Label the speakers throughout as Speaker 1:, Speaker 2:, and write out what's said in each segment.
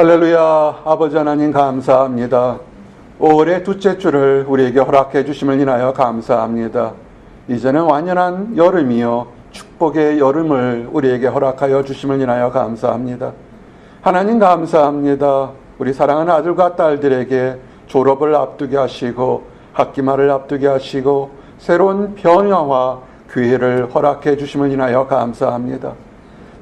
Speaker 1: 할렐루야 아버지 하나님 감사합니다. 5월의 둘째 주를 우리에게 허락해 주심을 인하여 감사합니다. 이제는 완연한 여름이요 축복의 여름을 우리에게 허락하여 주심을 인하여 감사합니다. 하나님 감사합니다. 우리 사랑하는 아들과 딸들에게 졸업을 앞두게 하시고 학기말을 앞두게 하시고 새로운 변화와 기회를 허락해 주심을 인하여 감사합니다.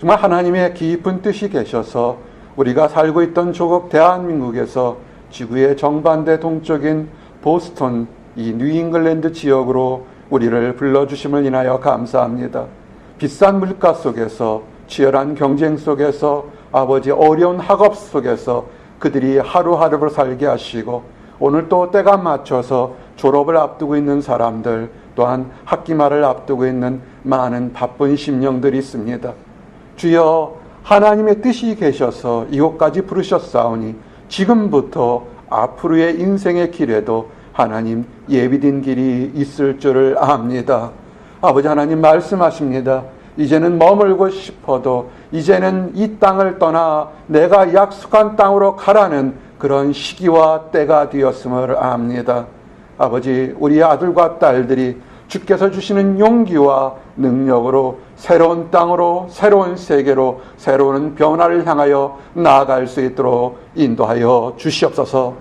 Speaker 1: 정말 하나님의 깊은 뜻이 계셔서 우리가 살고 있던 조국 대한민국에서 지구의 정반대 동쪽인 보스턴 이 뉴잉글랜드 지역으로 우리를 불러주심을 인하여 감사합니다. 비싼 물가 속에서 치열한 경쟁 속에서 아버지 어려운 학업 속에서 그들이 하루하루를 살게 하시고 오늘 또 때가 맞춰서 졸업을 앞두고 있는 사람들 또한 학기말을 앞두고 있는 많은 바쁜 심령들이 있습니다. 주여 하나님의 뜻이 계셔서 이곳까지 부르셨사오니 지금부터 앞으로의 인생의 길에도 하나님 예비된 길이 있을 줄을 압니다. 아버지 하나님 말씀하십니다. 이제는 머물고 싶어도 이제는 이 땅을 떠나 내가 약속한 땅으로 가라는 그런 시기와 때가 되었음을 압니다. 아버지, 우리 아들과 딸들이 주께서 주시는 용기와 능력으로 새로운 땅으로, 새로운 세계로, 새로운 변화를 향하여 나아갈 수 있도록 인도하여 주시옵소서.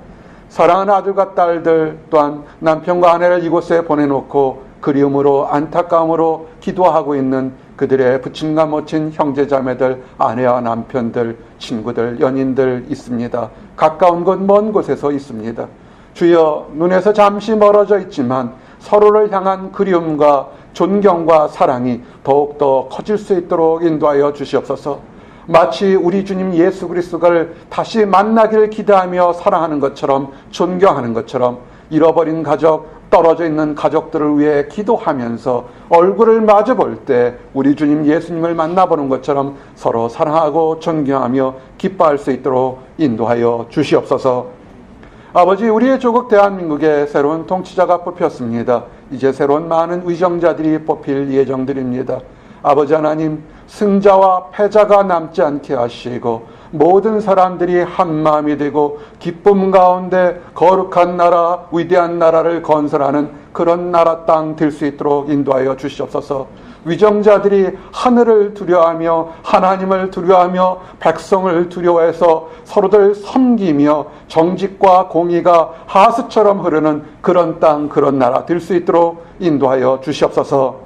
Speaker 1: 사랑하는 아들과 딸들 또한 남편과 아내를 이곳에 보내놓고 그리움으로 안타까움으로 기도하고 있는 그들의 부친과 모친 형제자매들, 아내와 남편들, 친구들, 연인들 있습니다. 가까운 곳, 먼 곳에서 있습니다. 주여 눈에서 잠시 멀어져 있지만 서로를 향한 그리움과 존경과 사랑이 더욱더 커질 수 있도록 인도하여 주시옵소서. 마치 우리 주님 예수 그리스도를 다시 만나기를 기대하며 사랑하는 것처럼 존경하는 것처럼 잃어버린 가족, 떨어져 있는 가족들을 위해 기도하면서 얼굴을 마주 볼 때 우리 주님 예수님을 만나보는 것처럼 서로 사랑하고 존경하며 기뻐할 수 있도록 인도하여 주시옵소서. 아버지, 우리의 조국 대한민국에 새로운 통치자가 뽑혔습니다. 이제 새로운 많은 의정자들이 뽑힐 예정들입니다. 아버지 하나님, 승자와 패자가 남지 않게 하시고 모든 사람들이 한 마음이 되고 기쁨 가운데 거룩한 나라, 위대한 나라를 건설하는 그런 나라 땅 될 수 있도록 인도하여 주시옵소서. 위정자들이 하늘을 두려워하며 하나님을 두려워하며 백성을 두려워해서 서로들 섬기며 정직과 공의가 하수처럼 흐르는 그런 땅, 그런 나라 될 수 있도록 인도하여 주시옵소서.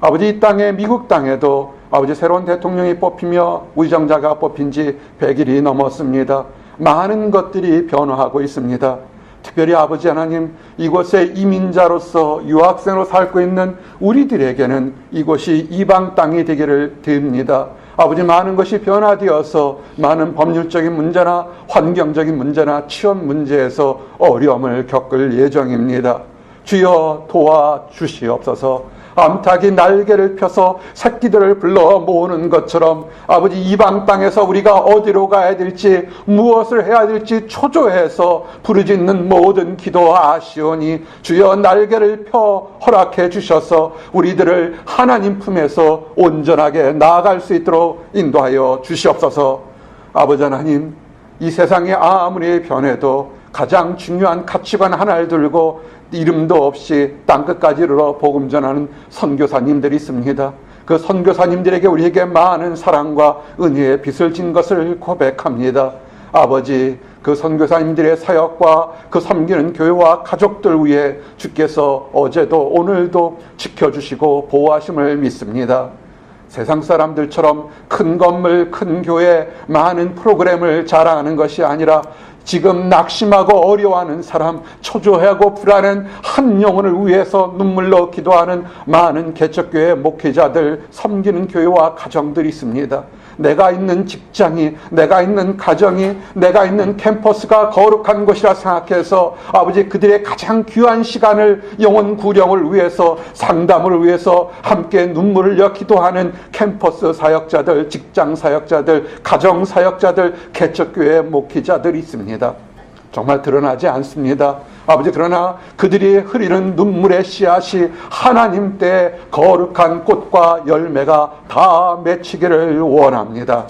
Speaker 1: 아버지 이 땅에 미국 땅에도 아버지 새로운 대통령이 뽑히며 위정자가 뽑힌 지 100일이 넘었습니다. 많은 것들이 변화하고 있습니다. 특별히 아버지 하나님 이곳에 이민자로서 유학생으로 살고 있는 우리들에게는 이곳이 이방 땅이 되기를 드립니다. 아버지 많은 것이 변화되어서 많은 법률적인 문제나 환경적인 문제나 취업 문제에서 어려움을 겪을 예정입니다. 주여 도와 주시옵소서. 암탉이 날개를 펴서 새끼들을 불러 모으는 것처럼 아버지 이방 땅에서 우리가 어디로 가야 될지 무엇을 해야 될지 초조해서 부르짖는 모든 기도 아시오니 주여 날개를 펴 허락해 주셔서 우리들을 하나님 품에서 온전하게 나아갈 수 있도록 인도하여 주시옵소서. 아버지 하나님 이 세상이 아무리 변해도 가장 중요한 가치관 하나를 들고 이름도 없이 땅 끝까지 이르러 복음 전하는 선교사님들이 있습니다. 그 선교사님들에게 우리에게 많은 사랑과 은혜의 빚을 진 것을 고백합니다. 아버지, 그 선교사님들의 사역과 그 섬기는 교회와 가족들 위해 주께서 어제도 오늘도 지켜주시고 보호하심을 믿습니다. 세상 사람들처럼 큰 건물, 큰 교회, 많은 프로그램을 자랑하는 것이 아니라 지금 낙심하고 어려워하는 사람, 초조하고 불안한 한 영혼을 위해서 눈물로 기도하는 많은 개척교회 목회자들, 섬기는 교회와 가정들이 있습니다. 내가 있는 직장이, 내가 있는 가정이, 내가 있는 캠퍼스가 거룩한 곳이라 생각해서 아버지 그들의 가장 귀한 시간을 영혼 구령을 위해서 상담을 위해서 함께 눈물을 흘려 기도 하는 캠퍼스 사역자들, 직장 사역자들, 가정 사역자들, 개척교회 목회자들이 있습니다. 정말 드러나지 않습니다. 아버지 그러나 그들이 흐리는 눈물의 씨앗이 하나님 때 거룩한 꽃과 열매가 다 맺히기를 원합니다.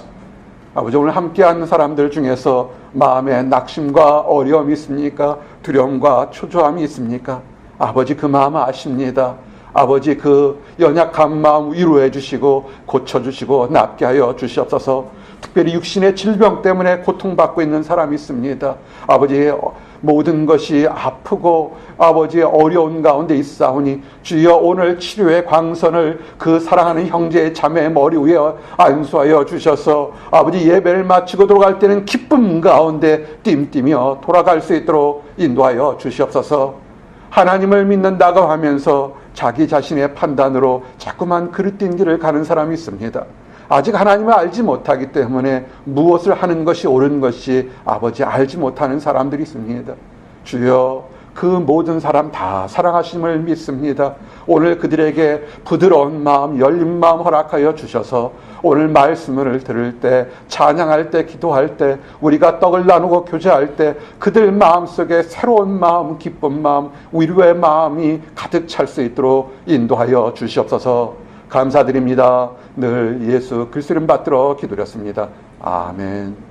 Speaker 1: 아버지 오늘 함께하는 사람들 중에서 마음에 낙심과 어려움이 있습니까? 두려움과 초조함이 있습니까? 아버지 그 마음 아십니다. 아버지 그 연약한 마음 위로해 주시고 고쳐 주시고 낫게 하여 주시옵소서. 특별히 육신의 질병 때문에 고통받고 있는 사람이 있습니다. 아버지의 모든 것이 아프고 아버지의 어려운 가운데 있사오니 주여 오늘 치료의 광선을 그 사랑하는 형제 자매의 머리 위에 안수하여 주셔서 아버지 예배를 마치고 돌아갈 때는 기쁨 가운데 띵뛰며 돌아갈 수 있도록 인도하여 주시옵소서 하나님을 믿는다고 하면서 자기 자신의 판단으로 자꾸만 그릇된 길을 가는 사람이 있습니다. 아직 하나님을 알지 못하기 때문에 무엇을 하는 것이 옳은 것이 아버지 알지 못하는 사람들이 있습니다. 주여 그 모든 사람 다 사랑하심을 믿습니다. 오늘 그들에게 부드러운 마음, 열린 마음 허락하여 주셔서 오늘 말씀을 들을 때, 찬양할 때, 기도할 때, 우리가 떡을 나누고 교제할 때 그들 마음 속에 새로운 마음, 기쁜 마음, 위로의 마음이 가득 찰 수 있도록 인도하여 주시옵소서 감사드립니다. 늘 예수 그리스도 이름 받들어 기도렸습니다. 아멘.